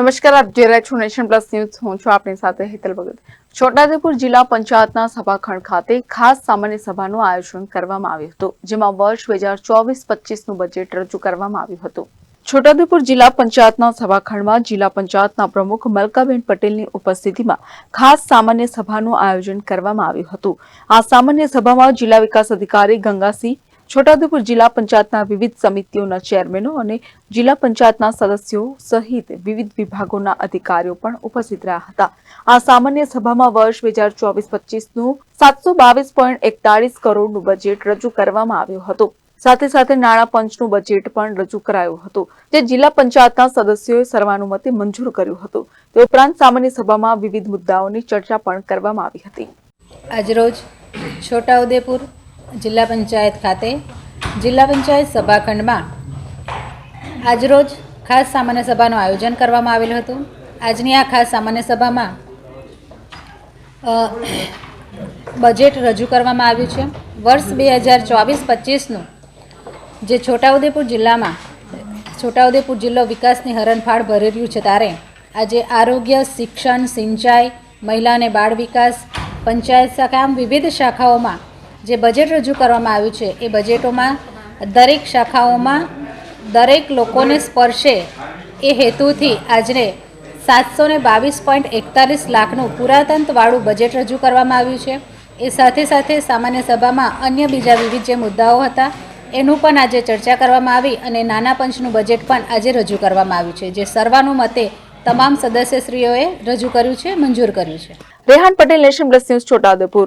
નમસ્કાર, આપ જોઈ રહ્યા છો નેશન પ્લસ ન્યૂઝ. હું છું આપની સાથે હેતલ ભગત. છોટાઉદેપુર જિલ્લા પંચાયતના સભાખંડ ખાતે ખાસ સામાન્ય સભાનું આયોજન કરવામાં આવ્યું હતું, જેમાં વર્ષ બે હજાર ચોવીસ પચીસનું બજેટ રજૂ કરવામાં આવ્યું હતું. છોટાઉદેપુર જિલ્લા પંચાયતના સભાખંડમાં જિલ્લા પંચાયતના પ્રમુખ મલકાબેન પટેલની ઉપસ્થિતિમાં ખાસ સામાન્ય સભાનું આયોજન કરવામાં આવ્યું હતું. આ સામાન્ય સભામાં જિલ્લા વિકાસ અધિકારી ગંગાસિંહ છોટાઉદેપુર જિલ્લા પંચાયતના વિવિધ સમિતિઓના ચેરમેનો અને જિલ્લા પંચાયતના સદસ્યો સહિત વિવિધ વિભાગોના અધિકારીઓ પણ ઉપસ્થિત રહ્યા હતા. આ સામાન્ય સભામાં વર્ષ બે હજાર ચોવીસ પચીસનું સાતસો બાવીસ પોઈન્ટ એકતાળીસ કરોડનું બજેટ રજૂ કરવામાં આવ્યું હતું. સાથે સાથે નાણાં પંચનું બજેટ પણ રજૂ કરાયું હતું, જે જિલ્લા પંચાયતના સદસ્યોએ સર્વાનુમતે મંજૂર કર્યું હતું. તે ઉપરાંત સામાન્ય સભામાં વિવિધ મુદ્દાઓની ચર્ચા પણ કરવામાં આવી હતી. આજરોજ છોટાઉદેપુર જિલ્લા પંચાયત ખાતે. જિલ્લા પંચાયત સભાખંડમાં આજરોજ ખાસ સામાન્ય સભાનું આયોજન કરવામાં આવેલું હતું. આજની આ ખાસ સામાન્ય સભામાં બજેટ રજૂ કરવામાં આવ્યું છે. વર્ષ બે હજાર ચોવીસ પચીસનું જે છોટાઉદેપુર જિલ્લામાં, છોટાઉદેપુર જિલ્લો વિકાસની હરણફાળ ભરી રહ્યું છે ત્યારે આજે આરોગ્ય, શિક્ષણ, સિંચાઈ, મહિલા અને બાળ વિકાસ, પંચાયત શાખા, આમ વિવિધ શાખાઓમાં જે બજેટ રજૂ કરવામાં આવ્યું છે, એ બજેટોમાં દરેક શાખાઓમાં દરેક લોકોને સ્પર્શે એ હેતુથી આજને સાતસો ને બાવીસ પોઈન્ટ એકતાલીસ લાખનું પુરાતંત્રવાળું બજેટ રજૂ કરવામાં આવ્યું છે. એ સાથે સાથે સામાન્ય સભામાં અન્ય બીજા વિવિધ જે મુદ્દાઓ હતા, એનું પણ આજે ચર્ચા કરવામાં આવી અને નાના પંચનું બજેટ પણ આજે રજૂ કરવામાં આવ્યું છે, જે સર્વાનુમતે તમામ સદસ્યશ્રીઓએ રજૂ કર્યું છે, મંજૂર કર્યું છે. Rehan Patel nation news, Chhota Udepur.